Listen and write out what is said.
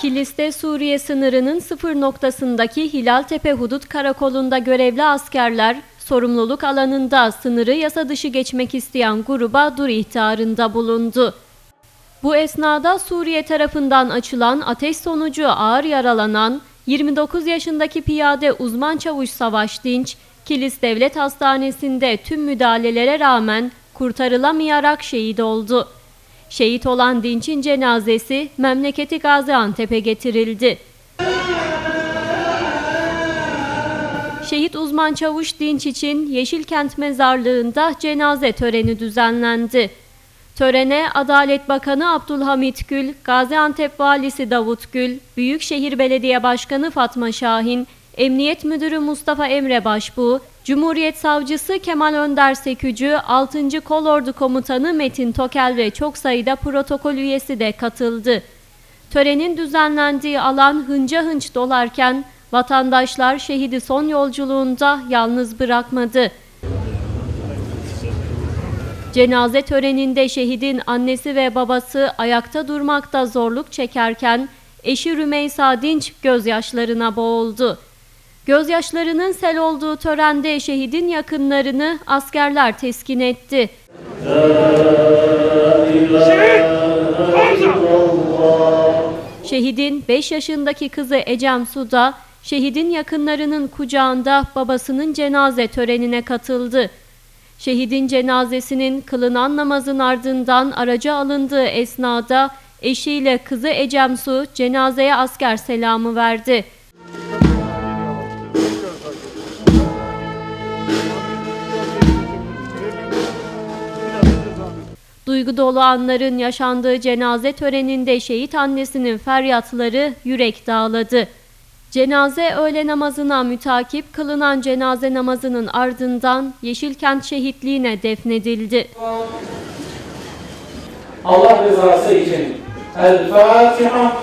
Kilis'te Suriye sınırının sıfır noktasındaki Hilaltepe Hudut Karakolu'nda görevli askerler sorumluluk alanında sınırı yasa dışı geçmek isteyen gruba dur ihtarında bulundu. Bu esnada Suriye tarafından açılan ateş sonucu ağır yaralanan 29 yaşındaki piyade uzman çavuş Savaş Dinç, Kilis Devlet Hastanesi'nde tüm müdahalelere rağmen kurtarılamayarak şehit oldu. Şehit olan Dinç'in cenazesi memleketi Gaziantep'e getirildi. Şehit uzman çavuş Dinç için Yeşilkent Mezarlığı'nda cenaze töreni düzenlendi. Törene Adalet Bakanı Abdülhamit Gül, Gaziantep Valisi Davut Gül, Büyükşehir Belediye Başkanı Fatma Şahin, Emniyet Müdürü Mustafa Emre Başbuğ, Cumhuriyet Savcısı Kemal Önder Sekücü, 6. Kolordu Komutanı Metin Tokel ve çok sayıda protokol üyesi de katıldı. Törenin düzenlendiği alan hınca hınç dolarken vatandaşlar şehidi son yolculuğunda yalnız bırakmadı. Cenaze töreninde şehidin annesi ve babası ayakta durmakta zorluk çekerken eşi Rümeysa Dinç gözyaşlarına boğuldu. Gözyaşlarının sel olduğu törende şehidin yakınlarını askerler teskin etti. Şehidin 5 yaşındaki kızı Ecem Suda, şehidin yakınlarının kucağında babasının cenaze törenine katıldı. Şehidin cenazesinin kılınan namazın ardından araca alındığı esnada eşiyle kızı Ecem Su cenazeye asker selamı verdi. Duygu dolu anların yaşandığı cenaze töreninde şehit annesinin feryatları yürek dağladı. Cenaze öğle namazına mütakip kılınan cenaze namazının ardından Yeşilkent şehitliğine defnedildi. Allah rızası için. El Fatiha.